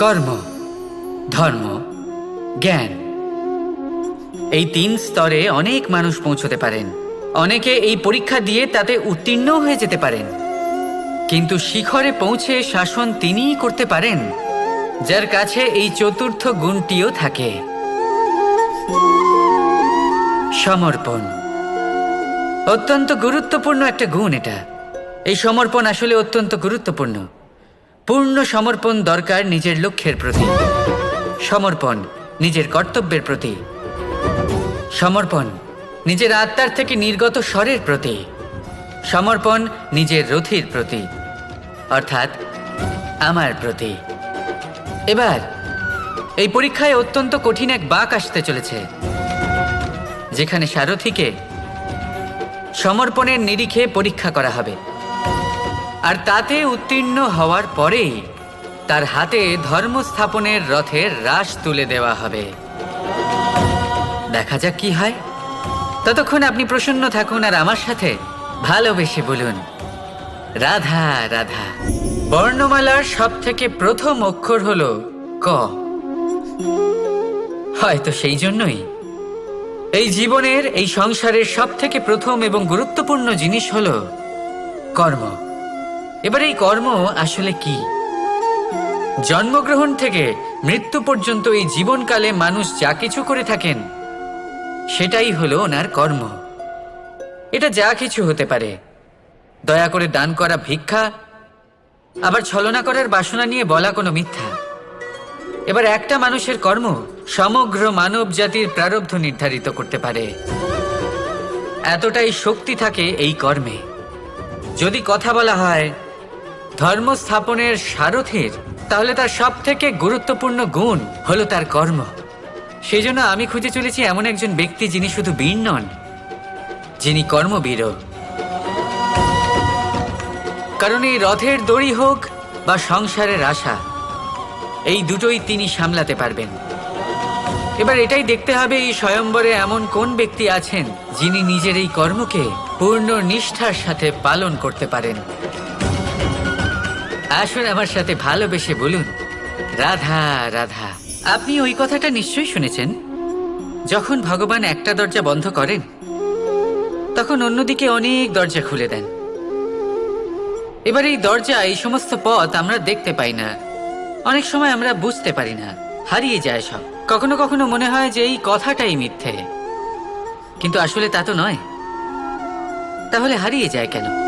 কর্ম, ধর্ম, জ্ঞান। এই তিন স্তরে অনেক মানুষ পৌঁছতে পারেন। অনেকে এই পরীক্ষা দিয়ে তাতে উত্তীর্ণ হয়ে যেতে পারেন। কিন্তু শিখরে পৌঁছে শাসন তিনিই করতে পারেন, যার কাছে এই চতুর্থ গুণটিও থাকে। সমর্পণ। অত্যন্ত গুরুত্বপূর্ণ একটা গুণ এটা। এই সমর্পণ আসলে অত্যন্ত গুরুত্বপূর্ণ। পূর্ণ সমর্পণ দরকার নিজের লক্ষ্যের প্রতি। সমর্পণ নিজের কর্তব্যের প্রতি। সমর্পণ নিজের আত্মার থেকে নির্গত স্বরের প্রতি। সমর্পণ নিজের রথির প্রতি, অর্থাৎ আমার প্রতি। এবার, এই পরীক্ষায় অত্যন্ত কঠিন এক বাক আসতে চলেছে, যেখানে সারথীকে সমর্পণের নিরিখে পরীক্ষা করা হবে। আর তাতে উত্তীর্ণ হওয়ার পরেই তার হাতে ধর্ম স্থাপনের রথের রাশ তুলে দেওয়া হবে। দেখা যাক কি হয়। ততক্ষণ আপনি প্রসন্ন থাকুন আর আমার সাথে ভালোবেসে বলুন, রাধা রাধা। বর্ণমালার সব থেকে প্রথম অক্ষর হল ক। হয়তো সেই জন্যই। এই জীবনের, এই সংসারের সব থেকে প্রথম এবং গুরুত্বপূর্ণ জিনিস হল কর্ম। এবার এই কর্ম আসলে কি? জন্মগ্রহণ থেকে মৃত্যু পর্যন্ত এই জীবনকালে মানুষ যা কিছু করে থাকেন, সেটাই হলো ওনার কর্ম। এটা যা কিছু হতে পারে। দয়া করে দান করা ভিক্ষা, আবার ছলনা করার বাসনা নিয়ে বলা কোনো মিথ্যা। এবার একটা মানুষের কর্ম সমগ্র মানব জাতির প্রারব্ধ নির্ধারিত করতে পারে। এতটাই শক্তি থাকে এই কর্মে। যদি কথা বলা হয় ধর্ম স্থাপনের সারথীর, তাহলে তার সব থেকে গুরুত্বপূর্ণ গুণ হলো তার কর্ম। সেই জন্য আমি খুঁজে চলেছি এমন একজন ব্যক্তি যিনি শুধু বীর নন, যিনি কর্মবীরও। কারণ এই রথের দড়ি হোক বা সংসারের আশা, এই দুটোই তিনি সামলাতে পারবেন। এবার এটাই দেখতে হবে এই স্বয়ম্বরে এমন কোন ব্যক্তি আছেন যিনি নিজের এই কর্মকে পূর্ণ নিষ্ঠার সাথে পালন করতে পারেন। আসুন আমার সাথে ভালোবেসে বলুন। রাধা রাধা। আপনি ওই কথাটা নিশ্চয়ই শুনেছেন। যখন ভগবান একটা দরজা বন্ধ করেন, তখন অন্যদিকে অনেক দরজা খুলে দেন। এবার এই দরজা, এই সমস্ত পথ আমরা দেখতে পাই না। অনেক সময় আমরা বুঝতে পারি না, হারিয়ে যায় সব। কখনো কখনো মনে হয় যে এই কথাটাই মিথ্যে। কিন্তু আসলে তা তো নয়। তাহলে হারিয়ে যায় কেন?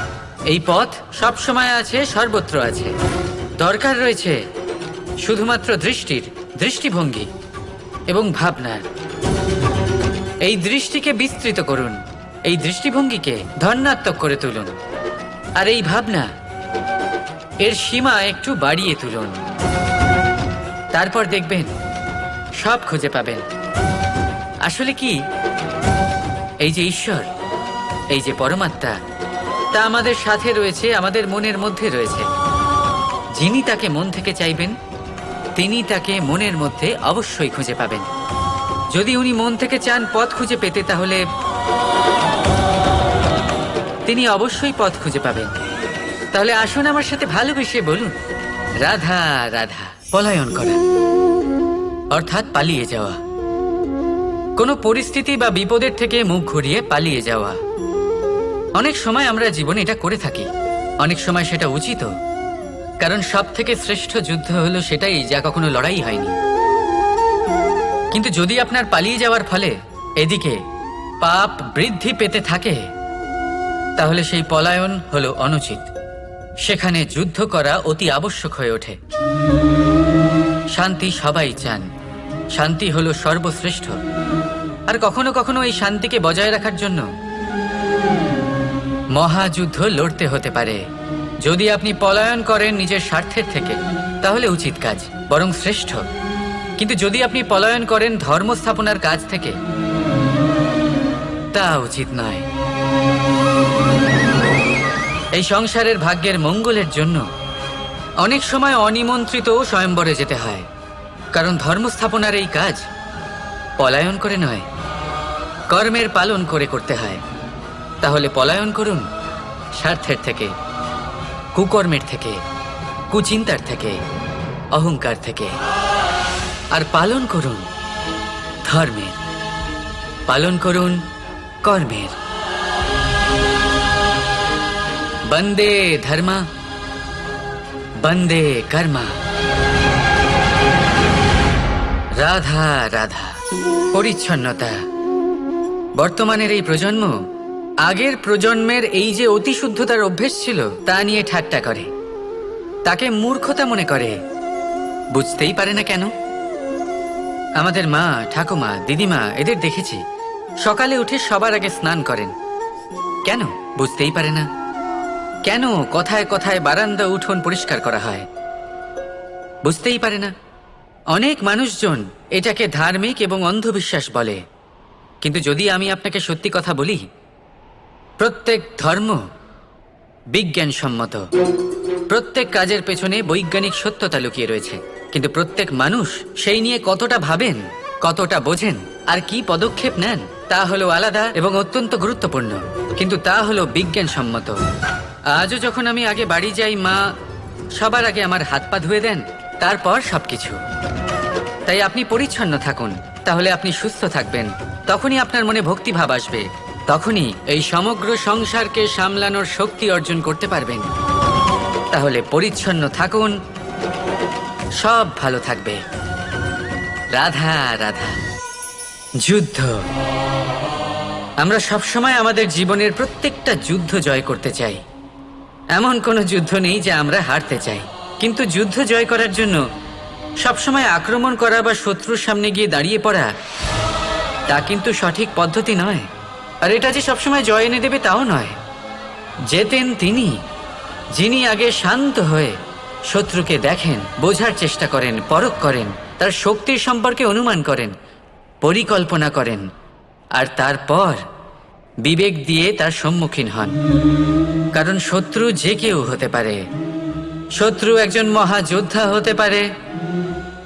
এই পথ সব সময় আছে, সর্বত্র আছে। দরকার রয়েছে শুধুমাত্র দৃষ্টির, দৃষ্টিভঙ্গি এবং ভাবনার এই দৃষ্টিকে বিস্তৃত করুন, এই দৃষ্টিভঙ্গিকে ধন্যাত্মক করে তুলুন। আর এই ভাবনা, এর সীমা একটু বাড়িয়ে তুলুন। তারপর দেখবেন, সব খুঁজে পাবেন। আসলে কি? এই যে ঈশ্বর, এই যে পরমাত্মা তা আমাদের সাথে রয়েছে, আমাদের মনের মধ্যে রয়েছে। যিনি তাকে মন থেকে চাইবেন, তিনি তাকে মনের মধ্যে অবশ্যই খুঁজে পাবেন। যদি উনি মন থেকে চান পথ খুঁজে পেতে, তাহলে তিনি অবশ্যই পথ খুঁজে পাবেন। তাহলে আসুন আমার সাথে ভালোবেসে বলুন, রাধা রাধা, পলায়ন করা। অর্থাৎ পালিয়ে যাওয়া। কোনো পরিস্থিতি বা বিপদের থেকে মুখ ঘুরিয়ে পালিয়ে যাওয়া। অনেক সময় আমরা জীবনে এটা করে থাকি। অনেক সময় সেটা উচিত। কারণ সব থেকে শ্রেষ্ঠ যুদ্ধ হলো সেটাই, যা কখনো লড়াই হয়নি। কিন্তু যদি আপনার পালিয়ে যাওয়ার ফলে এদিকে পাপ বৃদ্ধি পেতে থাকে, তাহলে সেই পলায়ন হলো অনুচিত। সেখানে যুদ্ধ করা অতি আবশ্যক হয়ে ওঠে। শান্তি সবাই চান। শান্তি হলো সর্বশ্রেষ্ঠ। আর কখনো কখনো এই শান্তিকে বজায় রাখার জন্য মহাযুদ্ধ লড়তে হতে পারে। যদি আপনি পলায়ন করেন নিজের স্বার্থের থেকে, তাহলে উচিত কাজ, বরং শ্রেষ্ঠ। কিন্তু যদি আপনি পলায়ন করেন ধর্ম স্থাপনার কাজ থেকে, তা উচিত নয়। এই সংসারের ভাগ্যের মঙ্গলের জন্য অনেক সময় অনিমন্ত্রিত স্বয়ম্বরে যেতে হয়, কারণ ধর্ম স্থাপনার এই কাজ পলায়ন করে নয়, কর্মের পালন করে করতে হয়। তাহলে পলায়ন করুন। স্বার্থের থেকে, কুকর্মের থেকে, কুচিন্তার থেকে, অহংকার থেকে। আর পালন করুন ধর্মের। পালন করুন কর্মের। বন্দে ধর্মা, বন্দে কর্মা। রাধা রাধা। পরিচ্ছন্নতা। বর্তমানের এই প্রজন্ম আগের প্রজন্মের এই যে অতি শুদ্ধতার অভ্যেস ছিল, তা নিয়ে ঠাট্টা করে। তাকে মূর্খতা মনে করে। বুঝতেই পারে না কেন? আমাদের মা, ঠাকুমা, দিদিমা এদের দেখেছি। সকালে উঠে সবার আগে স্নান করেন। কেন? বুঝতেই পারে না। কেন কথায় কথায় বারান্দা উঠোন পরিষ্কার করা হয়? বুঝতেই পারে না। অনেক মানুষজন এটাকে ধার্মিক এবং অন্ধবিশ্বাস বলে। কিন্তু যদি আমি আপনাকে সত্যি কথা বলি প্রত্যেক ধর্ম বিজ্ঞানসম্মত। প্রত্যেক কাজের পেছনে বৈজ্ঞানিক সত্যতা লুকিয়ে রয়েছে। কিন্তু প্রত্যেক মানুষ সেই নিয়ে কতটা ভাবেন, কতটা বোঝেন, আর কি পদক্ষেপ নেন, তা হলো আলাদা এবং অত্যন্ত গুরুত্বপূর্ণ। কিন্তু তা হলো বিজ্ঞানসম্মত। আজও যখন আমি আগে বাড়ি যাই, মা সবার আগে আমার হাত পা ধুয়ে দেন, তারপর সবকিছু। তাই আপনি পরিচ্ছন্ন থাকুন, তাহলে আপনি সুস্থ থাকবেন, তখনই আপনার মনে ভক্তিভাব আসবে। তখনই এই সমগ্র সংসারকে সামলানোর শক্তি অর্জন করতে পারবেন। তাহলে পরিচ্ছন্ন থাকুন। সব ভালো থাকবে। রাধা রাধা। যুদ্ধ। আমরা সবসময় আমাদের জীবনের প্রত্যেকটা যুদ্ধ জয় করতে চাই। এমন কোনো যুদ্ধ নেই যে আমরা হারতে চাই। কিন্তু যুদ্ধ জয় করার জন্য সবসময় আক্রমণ করা বা শত্রুর সামনে গিয়ে দাঁড়িয়ে পড়া, তা কিন্তু সঠিক পদ্ধতি নয়। আর এটা যে সবসময় জয় এনে দেবে তাও নয়। যেতেন তিনি, যিনি আগে শান্ত হয়ে শত্রুকে দেখেন, বোঝার চেষ্টা করেন, পরখ করেন, তার শক্তির সম্পর্কে অনুমান করেন, পরিকল্পনা করেন, আর তারপর বিবেক দিয়ে তার সম্মুখীন হন। কারণ শত্রু যে কেউ হতে পারে। শত্রু একজন মহাযোদ্ধা হতে পারে,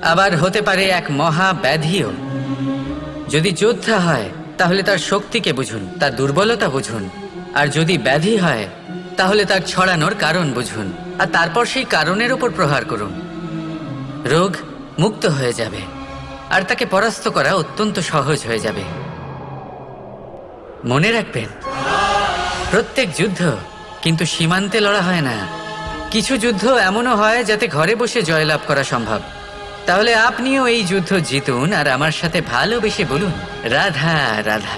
আবার হতে পারে এক মহা ব্যাধিও যদি যোদ্ধা হয় তাহলে তার শক্তিকে বুঝুন, তার দুর্বলতা বুঝুন। আর যদি ব্যাধি হয়, তাহলে তার ছড়ানোর কারণ বুঝুন। আর তারপর সেই কারণের উপর প্রহার করুন। রোগ মুক্ত হয়ে যাবে, আর তাকে পরাস্ত করা অত্যন্ত সহজ হয়ে যাবে। মনে রাখবেন, প্রত্যেক যুদ্ধ কিন্তু সীমান্তে লড়া হয় না। কিছু যুদ্ধ এমনও হয় যাতে ঘরে বসে জয়লাভ করা সম্ভব। তাহলে আপনিও এই যুদ্ধ জিতুন আর আমার সাথে ভালোবেসে বলুন। রাধা রাধা।